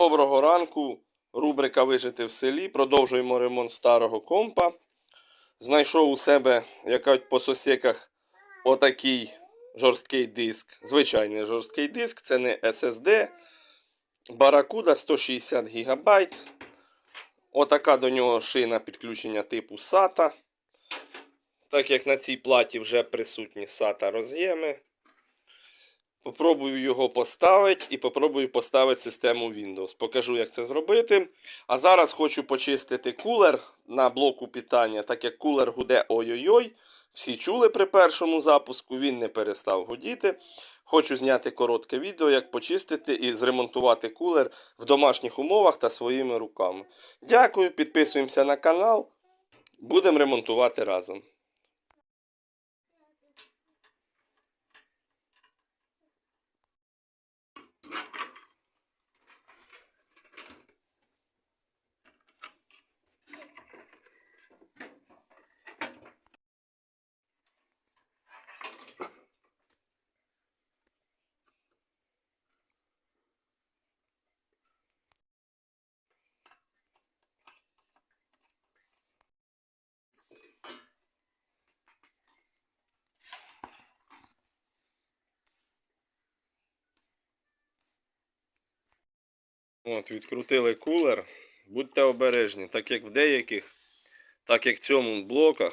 Доброго ранку. Рубрика Вижити в селі. Продовжуємо ремонт старого компа. Знайшов у себе, як кажуть, по сосіках отакий жорсткий диск. Звичайний жорсткий диск, це не SSD. Баракуда 160 ГБ. Отака до нього шина підключення типу SATA. Так як на цій платі вже присутні SATA роз'єми. Попробую його поставити і попробую поставити систему Windows. Покажу, як це зробити. А зараз хочу почистити кулер на блоку питання, так як кулер гуде ой-ой-ой. Всі чули при першому запуску, він не перестав гудіти. Хочу зняти коротке відео, як почистити і зремонтувати кулер в домашніх умовах та своїми руками. Дякую, підписуємося на канал. Будемо ремонтувати разом. От, відкрутили кулер. Будьте обережні, так як в деяких, так як в цьому блоках,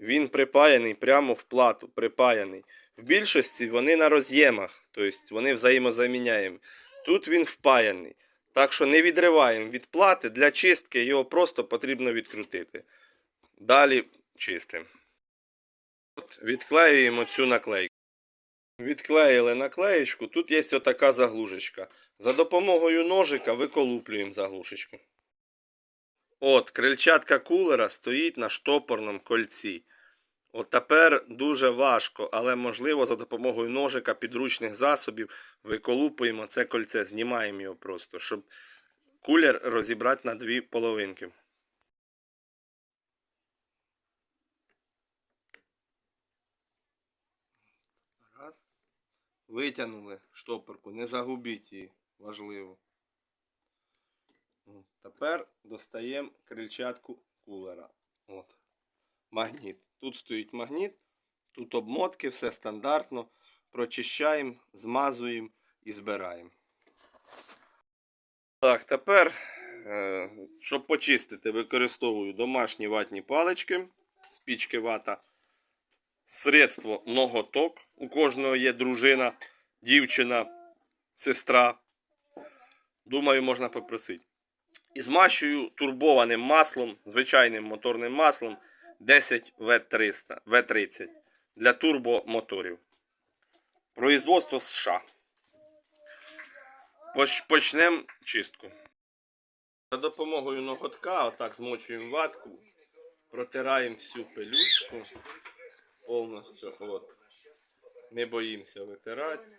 він припаяний прямо в плату. Припаяний. В більшості вони на роз'ємах, тобто вони взаємозаміняємо. Тут він впаяний. Так що не відриваємо від плати. Для чистки його просто потрібно відкрутити. Далі чистимо. От, відклеюємо цю наклейку. Відклеїли наклеєчку, тут є отака заглушечка. За допомогою ножика виколуплюємо заглушечку. От, крильчатка кулера стоїть на штопорному кольці. От тепер дуже важко, але можливо за допомогою ножика підручних засобів виколупуємо це кольце, знімаємо його просто, щоб кулер розібрати на дві половинки. Витягнули штопорку, не загубіть її, важливо. Тепер достаємо крильчатку кулера. От. Магніт. Тут стоїть магніт, тут обмотки, все стандартно. Прочищаємо, змазуємо і збираємо. Так, тепер, е, щоб почистити, використовую домашні ватні палички, спічки вата средство ноготок. У кожного є дружина, дівчина, сестра. Думаю, можна попросити. І змащую турбованим маслом, звичайним моторним маслом 10 В300, В30 для турбомоторів. Производство США. Поч- Почнемо чистку. За допомогою ноготка, отак змочуємо ватку, протираємо всю пилючку повністю. От. Не боїмося витирати.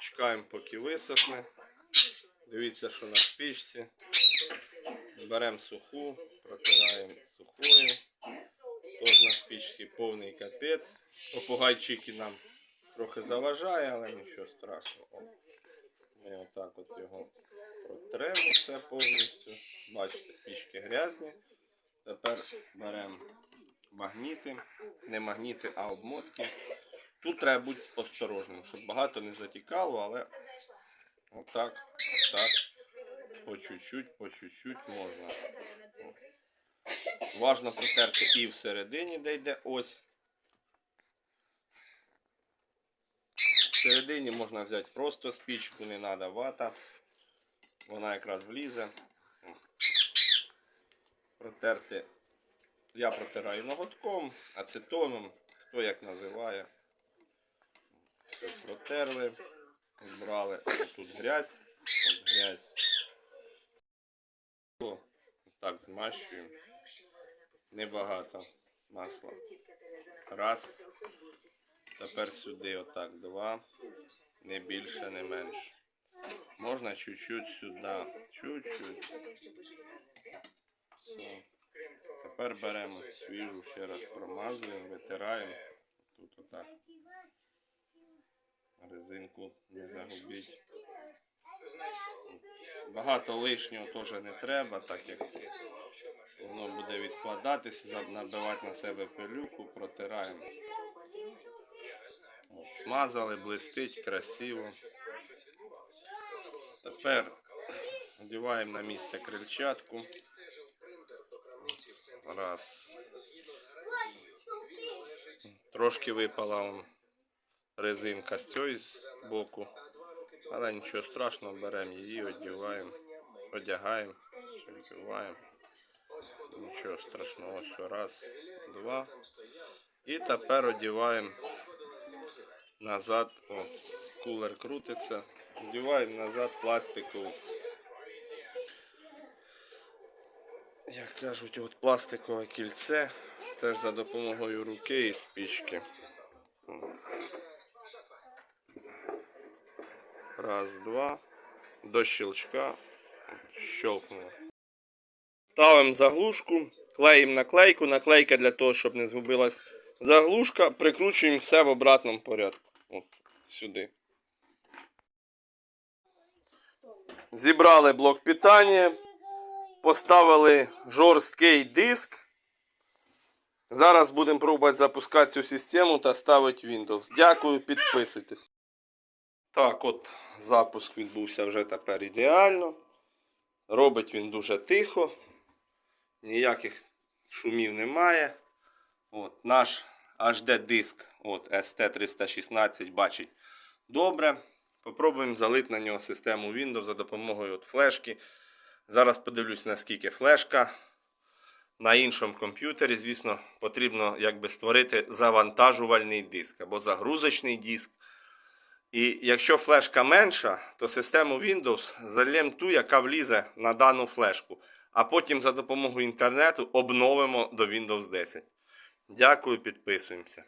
Чекаємо, поки висохне. Дивіться, що на спічці. Беремо суху, протираємо сухою. Тож на спічці повний капець. Попугайчики нам трохи заважає, але нічого страшного. Ми отак от його протремо все повністю. Бачите, спічки грязні. Тепер беремо магніти, не магніти, а обмотки. Тут треба бути осторожним, щоб багато не затікало, але отак, отак, по чуть-чуть, по чуть-чуть можна. Важно протерти і всередині, де йде ось. Всередині можна взяти просто спічку, не треба вата. Вона якраз влізе. Протерти я протираю ноготком, ацетоном, хто як називає. Все протерли, збрали тут грязь, тут грязь. Так змащуємо. Небагато масла. Раз. Тепер сюди отак два. Не більше, не менше. Можна чуть-чуть сюди. Чуть-чуть. Тепер беремо свіжу, ще раз промазуємо, витираємо. Тут отак. Резинку не загубіть. Багато лишнього теж не треба, так як воно буде відкладатись, за- набивати на себе пилюку, протираємо. От, Смазали, блистить, красиво. Тепер одіваємо на місце крильчатку. Раз. Трошки випала он резинка з цієї боку. Але нічого страшного, беремо її, одягаємо, одягаємо, одягаємо. Нічого страшного, все раз, два. І тепер одягаємо назад. О, кулер крутиться. Одягаємо назад пластикову. Як кажуть, от пластикове кільце. Теж за допомогою руки і спічки. Раз, два. До щелчка. Щелкнуло. Ставимо заглушку, клеїмо наклейку. Наклейка для того, щоб не згубилась заглушка. Прикручуємо все в обратному порядку. От сюди. Зібрали блок питання. Поставили жорсткий диск. Зараз будемо пробувати запускати цю систему та ставити Windows. Дякую, підписуйтесь. Так, от запуск відбувся вже тепер ідеально. Робить він дуже тихо. Ніяких шумів немає. От, наш HD диск от, ST316 бачить добре. Попробуємо залити на нього систему Windows за допомогою от флешки. Зараз подивлюсь, наскільки флешка. На іншому комп'ютері, звісно, потрібно якби створити завантажувальний диск або загрузочний диск. І якщо флешка менша, то систему Windows зальємо ту, яка влізе на дану флешку. А потім за допомогою інтернету обновимо до Windows 10. Дякую, підписуємося.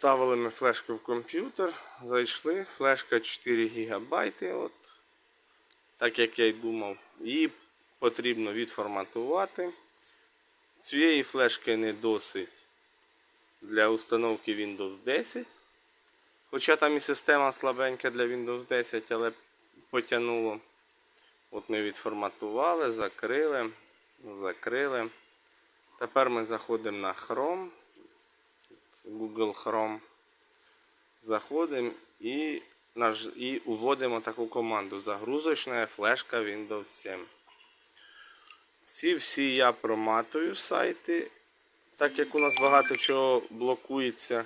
Вставили ми флешку в комп'ютер, зайшли, флешка 4 ГБ, от, так як я й думав. Її потрібно відформатувати. Цієї флешки не досить для установки Windows 10. Хоча там і система слабенька для Windows 10, але потягнуло. От ми відформатували, закрили, закрили. Тепер ми заходимо на Chrome. Google Chrome. Заходимо і, наж... і уводимо таку команду. Загрузочна флешка Windows 7. Ці всі я проматую сайти, так як у нас багато чого блокується.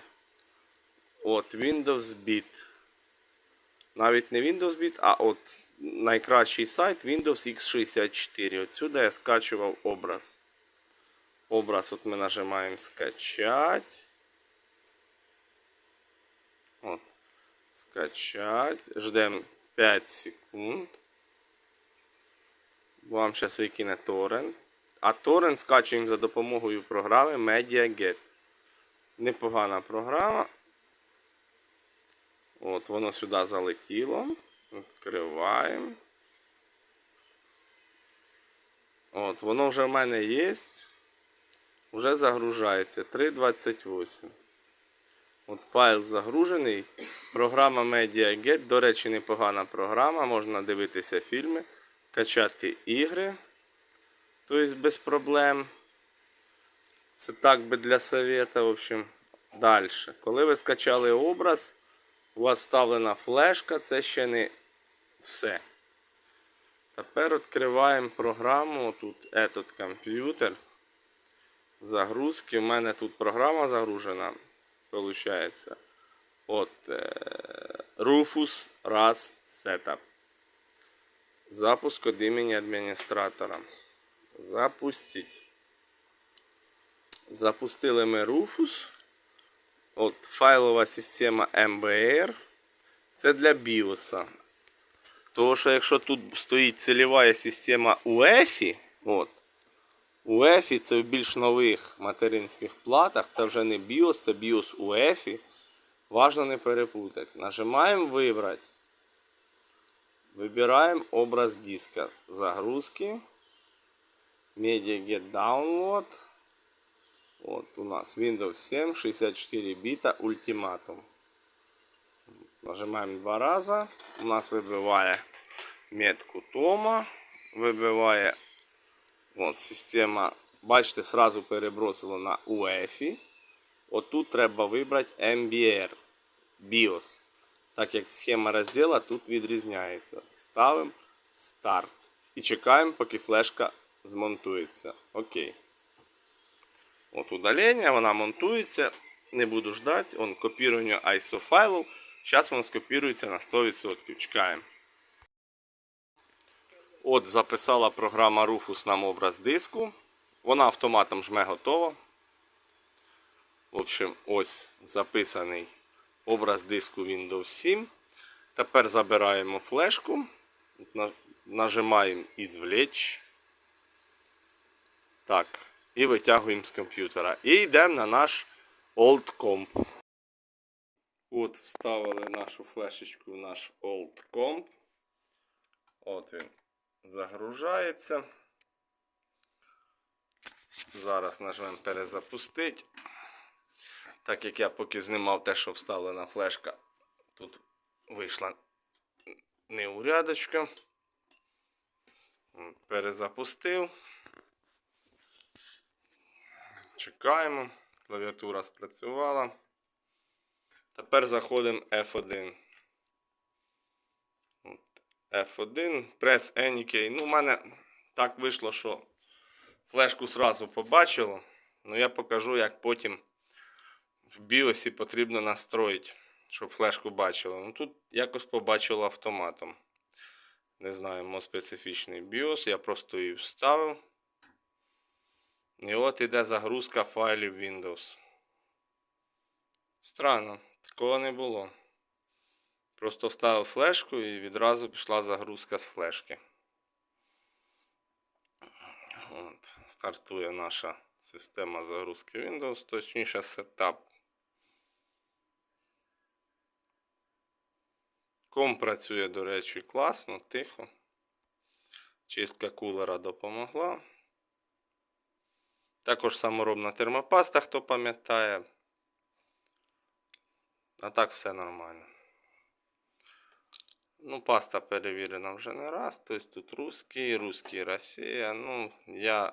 От Windows Beat. Навіть не Windows Beat, а от найкращий сайт Windows X64. Отсюди я скачував образ. Образ от ми нажимаємо скачать. От. Скачать. Ждемо 5 секунд. Вам зараз викине торрент. А торрент скачуємо за допомогою програми MediaGet. Непогана програма. От, воно сюди залетіло. Відкриваємо. От, воно вже в мене є. Вже загружається. 3.28. От файл загружений. Програма MediaGet, до речі, непогана програма. Можна дивитися фільми, качати ігри. Тобто без проблем. Це так би для совета. В общем, далі. Коли ви скачали образ, у вас вставлена флешка, це ще не все. Тепер відкриваємо програму. Тут этот комп'ютер. загрузки. У мене тут програма загружена. Виходить. От е, Rufus RAS Setup. Запуск від імені адміністратора. Запустіть. Запустили ми Rufus. От файлова система MBR. Це для BIOS. Тому що якщо тут стоїть цільова система UEFI, от, UEFI це в більш нових материнських платах, це вже не BIOS, це BIOS UEFI. Важно не перепутати. Нажимаємо вибрати. Вибираємо образ диска. Загрузки. Media Get Download. От у нас Windows 7, 64 біта, ультиматум. Нажимаємо два рази. У нас вибиває метку Тома. Вибиває от, система. Бачите, сразу перебросило на UEFI. Отут треба вибрати MBR BIOS. Так як схема розділу тут відрізняється. Ставимо старт. І чекаємо, поки флешка змонтується. Окей. От удалення, вона монтується. Не буду ждати. Копірування ISO файлів. Зараз воно скопірується на 100%. Чекаємо. От записала програма Rufus нам образ диску. Вона автоматом жме готова. В общем, ось записаний образ диску Windows 7. Тепер забираємо флешку. Нажимаємо «Ізвлечь». Так. І витягуємо з комп'ютера. І йдемо на наш Old Comp. От вставили нашу флешечку в наш Old Comp. От він загружається. Зараз нажмемо перезапустити. Так як я поки знімав те, що вставлена флешка, тут вийшла неурядочка. Перезапустив. Чекаємо. Клавіатура спрацювала. Тепер заходимо F1. От, F1. Press any. Ну, у мене так вийшло, що флешку сразу побачило. Ну я покажу, як потім в біосі потрібно настроїти, щоб флешку бачило. Ну тут якось побачило автоматом. Не знаю, мо специфічний BIOS. Я просто її вставив. І от іде загрузка файлів Windows. Странно, такого не було. Просто вставив флешку і відразу пішла загрузка з флешки. От, стартує наша система загрузки Windows, точніше сетап. Ком працює, до речі, класно, тихо. Чистка кулера допомогла. Також саморобна термопаста, хто пам'ятає. А так все нормально. Ну, паста перевірена вже не раз. Тобто тут русський, русський Росія. Ну, я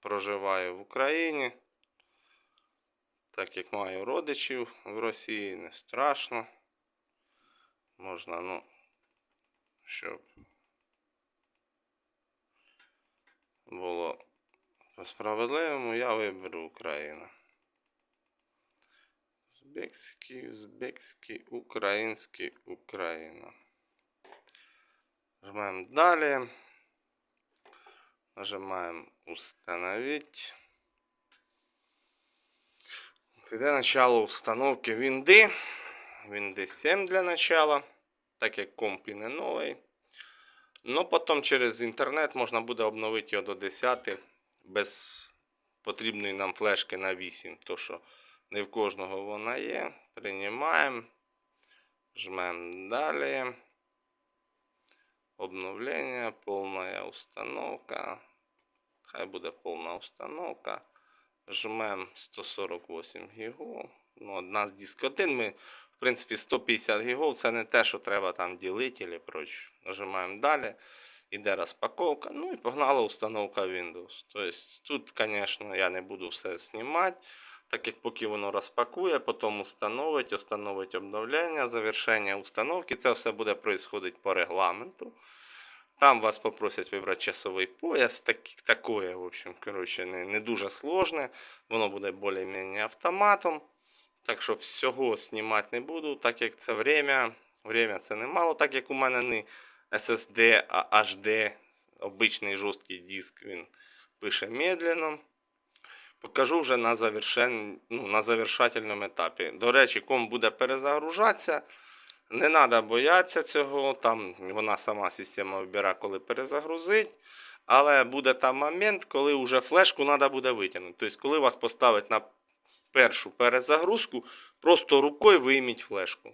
проживаю в Україні. Так як маю родичів в Росії, не страшно. Можна, ну, щоб було по-справедливому, я виберу Україну. Узбекський, узбекський, український, Україна. Нажимаем далее. Нажимаем установить. Іде начало установки винди. Винди 7 для начала. Так як комп не новий. Ну потім через інтернет можна буде обновити його до 10 без потрібної нам флешки на 8. То що не в кожного вона є. Приймаємо. Жмемо далі. Обновление, полная установка. Хай буде повна установка. Жмем 148 гігов. Ну, одна з дискотин. Ми, в принципі, 150 гігов. Це не те, що треба там ділити і прочь. Нажимаємо далі. Іде розпаковка. Ну і погнала установка Windows. Тобто тут, звісно, я не буду все знімати. Так як поки воно розпакує, потім установить, установить обновлення, завершення установки. Це все буде происходить по регламенту. Там вас попросять вибрати часовий пояс, так, такое, в общем, коротше, не, не дуже сложне. Воно буде більш-менш автоматом. Так що всього знімати не буду, так як це время. Время це немало, так як у мене не SSD, а HD, обичний жорсткий диск, він пише медленно. Покажу вже на, завершен... ну, на завершательному етапі. До речі, ком буде перезагружатися. Не треба боятися цього, там вона сама система вибирає, коли перезагрузить. Але буде там момент, коли вже флешку треба буде витягнути. Тобто, коли вас поставить на першу перезагрузку, просто рукою вийміть флешку.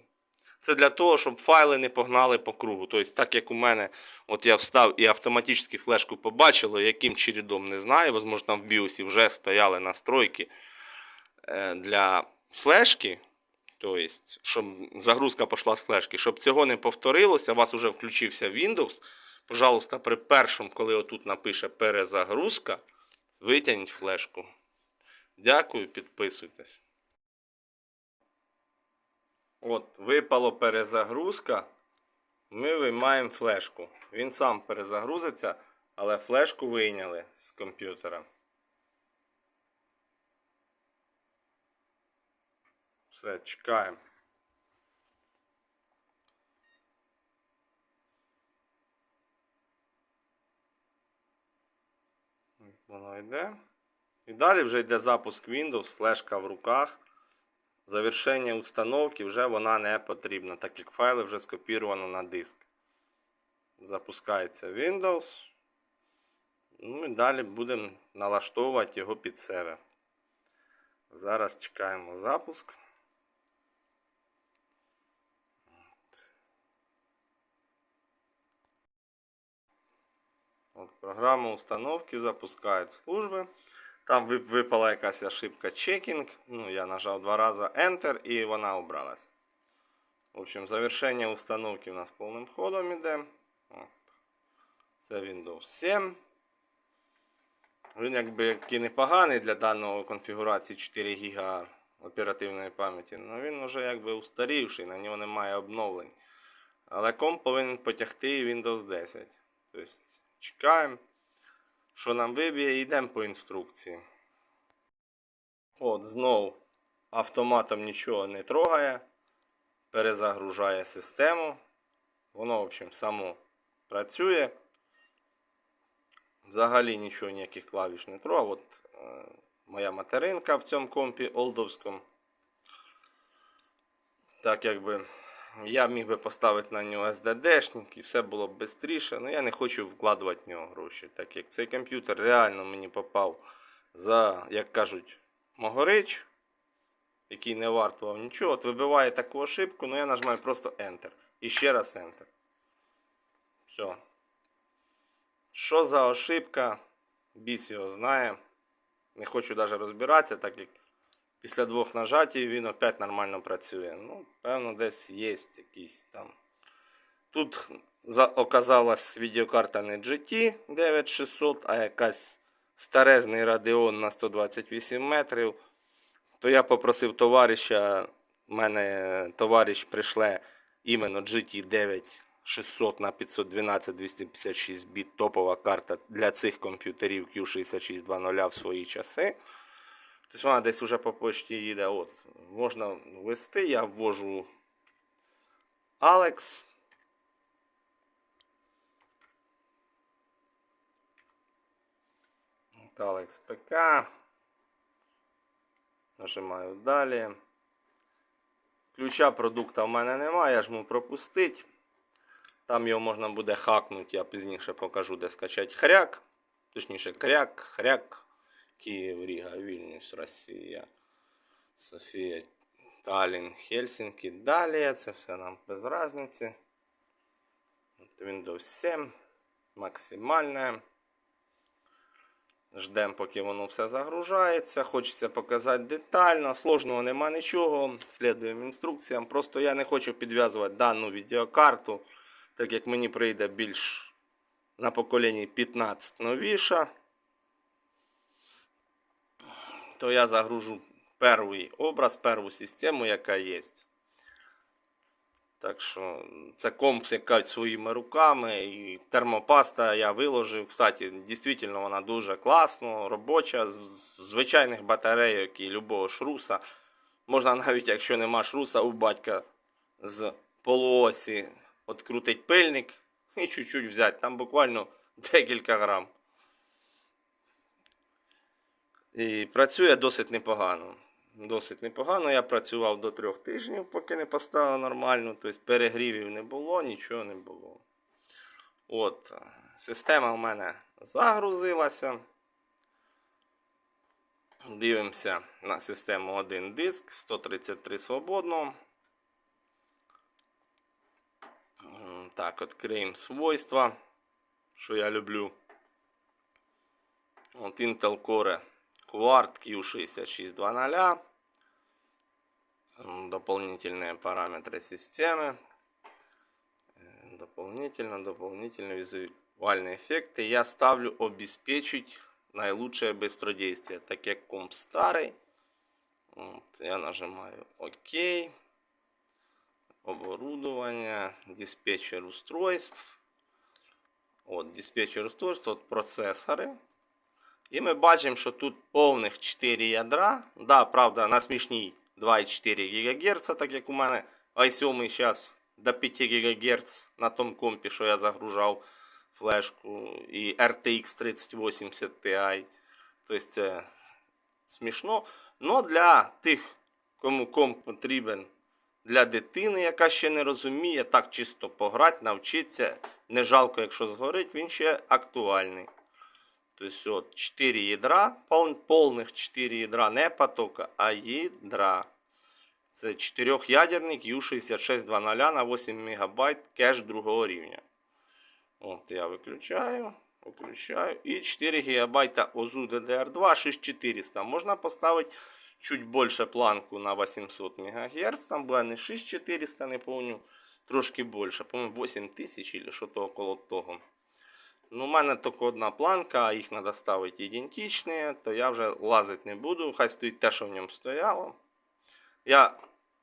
Це для того, щоб файли не погнали по кругу. Тобто, так як у мене, от я встав і автоматично флешку побачило, яким чередом не знаю. Возможно, там в біосі вже стояли настройки е, для флешки. Тобто, щоб загрузка пішла з флешки. Щоб цього не повторилося, у вас вже включився Windows. Пожалуйста, при першому, коли отут напише перезагрузка, витягніть флешку. Дякую, підписуйтесь. От, випало перезагрузка. Ми виймаємо флешку. Він сам перезагрузиться, але флешку вийняли з комп'ютера. Все, чекаємо. Воно йде. І далі вже йде запуск Windows, флешка в руках. Завершення установки вже вона не потрібна, так як файли вже скопіровано на диск. Запускається Windows. Ну і далі будемо налаштовувати його під себе. Зараз чекаємо запуск. От, програма установки запускає служби. Там випала якась ошибка чекінг. Ну, я нажав два рази Enter і вона убралась. В общем, завершення установки у нас повним ходом іде. Це Windows 7. Він якби непоганий для даного конфігурації 4 ГБ оперативної пам'яті, але він вже якби устарівший, на нього немає обновлень. Але комп повинен потягти Windows 10. Тобто чекаємо, що нам виб'є, йдемо по інструкції. От, знову автоматом нічого не трогає, перезагружає систему. Воно, в общем, само працює. Взагалі нічого ніяких клавіш не трогав. От е, моя материнка в цьому компі олдовському. Так якби я міг би поставити на нього SDD-шник і все було б швидше. але я не хочу вкладувати в нього гроші. Так як цей комп'ютер реально мені попав за, як кажуть, могорич, який не вартував нічого. От вибиває таку ошибку, ну я нажимаю просто Enter. І ще раз Enter. Все. Що за ошибка? Біс його знає. Не хочу навіть розбиратися, так як після двох нажатій він опять нормально працює. Ну, певно, десь є якийсь там. Тут оказалась відеокарта не GT 9600, а якась старезний Radeon на 128 метрів. То я попросив товариша, в мене товариш прийшле іменно GT 9600 на 512 256 біт топова карта для цих комп'ютерів Q6620 в свої часи. Тобто вона десь вже по почті їде. От, можна ввести, я ввожу. От Alex ПК. Нажимаю далі. Ключа продукта в мене немає, я жму пропустити. Там його можна буде хакнути, я пізніше покажу, де скачати хряк. Точніше, кряк, хряк. Київ, Ріга, Вільнюс, Росія, Софія, Таллін, Хельсінкі. Далі це все нам без різниці. Windows 7. Максимальне. Ждемо, поки воно все загружається. Хочеться показати детально. Сложного нема нічого. Слідуємо інструкціям. Просто я не хочу підв'язувати дану відеокарту, так як мені прийде більш на поколінні 15 новіша то я загружу перший образ, першу систему, яка є. Так що це комп, як кажуть, своїми руками. І термопаста я виложив. Кстати, дійсно вона дуже класно, робоча, з звичайних батарейок і любого шруса. Можна навіть, якщо нема шруса, у батька з полуосі відкрутить пильник і чуть-чуть взяти. Там буквально декілька грам. І працює досить непогано. Досить непогано. Я працював до трьох тижнів, поки не поставив нормально. Тобто перегрівів не було, нічого не було. От, система в мене загрузилася. Дивимося на систему один диск, 133 свободно. Так, відкриємо свойства, що я люблю. От Intel Core Q6620. М, Дополнительные параметры системы. Э, Дополнительно, дополнительно визуальные эффекты. Я ставлю обеспечить наилучшее быстродействие. Так как комп старый. Вот, я нажимаю ОК. Оборудование. Диспетчер устройств. От, диспетчер устройств, от процесори. І ми бачимо, що тут повних 4 ядра. Да, правда, на смішній 2,4 ГГц, так як у мене i7 зараз до 5 ГГц на тому компі, що я загружав флешку, і RTX 3080 Ti. Тобто це смішно. Но для тих, кому комп потрібен для дитини, яка ще не розуміє, так чисто пограти, навчитися. Не жалко, якщо згорить, він ще актуальний. Тобто от 4 ядра, пол- повних 4 ядра, не потока, а ядра. Це 4-ядерник U6620 на 8 МБ кеш другого рівня. От я виключаю, виключаю. І 4 ГБ ОЗУ DDR2 6400. Можна поставити чуть більше планку на 800 МГц. Там буде не 6400, не помню, трошки більше. По-моєму, 8000 чи що то около того. Ну, у мене тільки одна планка, а їх треба ставити ідентичні, то я вже лазити не буду. Хай стоїть те, що в ньому стояло. Я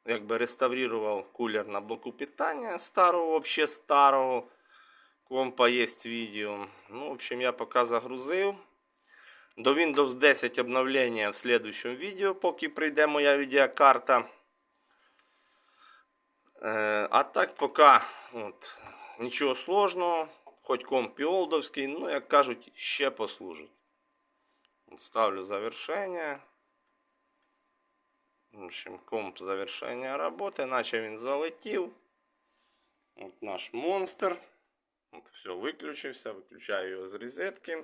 якби реставрував кулер на блоку питання старого, взагалі старого. Компа є відео. Ну, в общем, я поки загрузив. До Windows 10 обновлення в следующем відео, поки прийде моя відеокарта. Е, а так поки нічого сложного. Хоч комп олдовський, ну, як кажуть, ще послужить. Ставлю завершення. В общем, комп завершення роботи, наче він залетів. От наш монстр. От все, виключився, виключаю його з розетки.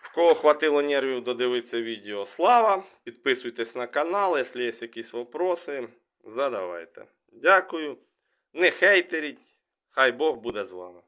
В кого хватило нервів додивитися відео, слава. Підписуйтесь на канал, якщо є якісь вопроси, задавайте. Дякую. Не хейтеріть. Хай Бог буде з вами.